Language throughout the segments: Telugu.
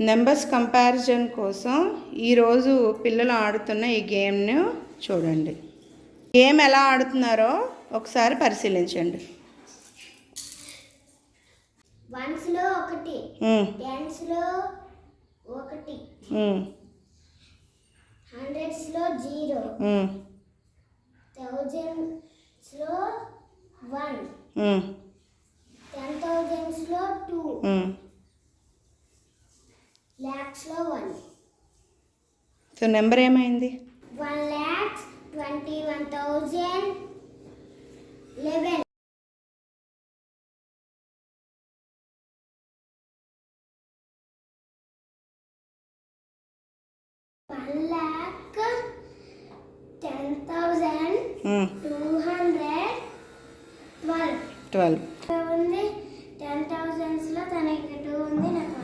నెంబర్స్ కంపారిజన్ కోసం ఈరోజు పిల్లలు ఆడుతున్న ఈ గేమ్ను చూడండి. గేమ్ ఎలా ఆడుతున్నారో ఒకసారి పరిశీలించండి. ఒకటి ఒకటి జీరో వన్ ఉమ్, టెన్ థౌజండ్స్లో టూ ఉమ్. ల్యాక్స్లో వన్ సో నెంబర్ ఏమైంది? One lakhs twenty one thousand eleven one lakh ten thousand two hundred twelve twelve ఉంది టెన్ తనకి టూ ఉంది నాకు.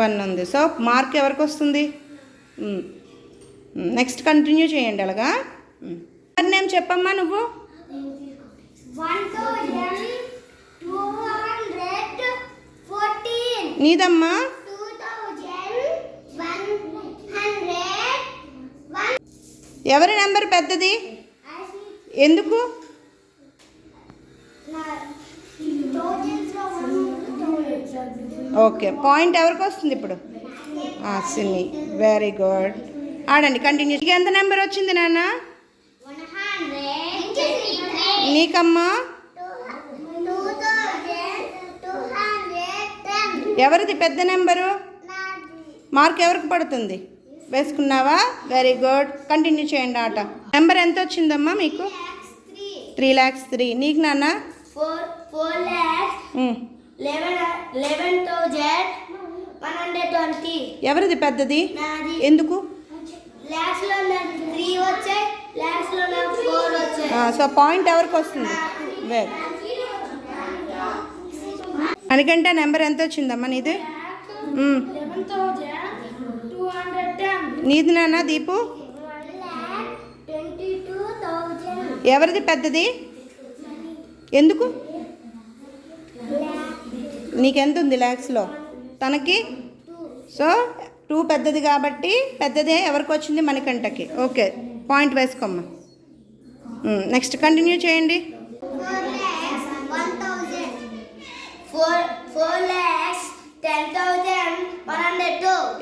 వన్ ఉంది. సో మార్క్ ఎవరికి వస్తుంది? ఉమ్. ఉమ్, నెక్స్ట్ కంటిన్యూ చేయండి అలాగా? నేమ్ చెప్పమ్మా నువ్వు? నీదమ్మా? ఎవరి నెంబర్ పెద్దది? ఎందుకు? ఓకే పాయింట్ ఎవరికి వస్తుంది ఇప్పుడు? సిన్ని. వెరీ గుడ్ ఆడండి కంటిన్యూ ఎంత నెంబర్ వచ్చింది నాన్న? నీకమ్మా? ఎవరిది పెద్ద నెంబరు మార్క్ ఎవరికి పడుతుంది? వేసుకున్నావా? వెరీ గుడ్ కంటిన్యూ చేయండి ఆట. నెంబర్ ఎంత వచ్చిందమ్మా మీకు? త్రీ ల్యాక్స్ త్రీ నీకు నాన్న? ట్వంటీ ఎవరిది పెద్దది? ఎందుకు? సో పాయింట్ ah, ఎవరికి వస్తుంది? వెరీ అనికంటే నెంబర్ ఎంత వచ్చిందమ్మా నీది? Hmm. నీది నాన్న దీపు? ఎవరిది పెద్దది? ఎందుకు? నీకెంత ఉంది ల్యాక్స్లో తనకి? సో టూ పెద్దది కాబట్టి పెద్దదే ఎవరికి వచ్చింది మణికంటకి ఓకే పాయింట్ వేసుకోమ్మా. నెక్స్ట్ కంటిన్యూ చేయండి.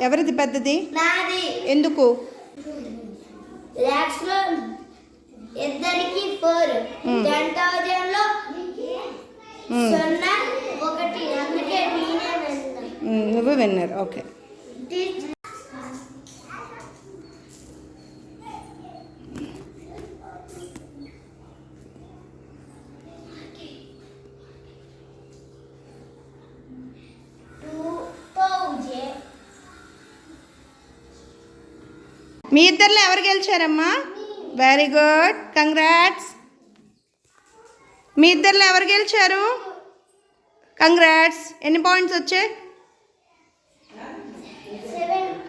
ఎవరిది పెద్దది? నాది. ఎందుకు? ఇద్దరికి ఫోర్. టెన్ థౌజండ్లో. సున్నా ఒకటి. అందుకే నువ్వు విన్నర్. ఓకే. మీ ఇద్దరిలో ఎవరు గెలిచారమ్మా? వెరీ గుడ్ కంగ్రాట్స్ మీ ఇద్దరిలో ఎవరు గెలిచారు? కంగ్రాట్స్ ఎన్ని పాయింట్స్ వచ్చాయి?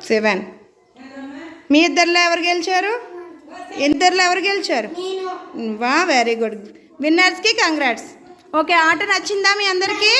సెవెన్. మీ ఇద్దరిలో ఎవరు గెలిచారు? ఇద్దరిలో ఎవరు గెలిచారు? వా వెరీ గుడ్ విన్నర్స్కి కంగ్రాట్స్ ఓకే ఆట నచ్చిందా మీ అందరికీ?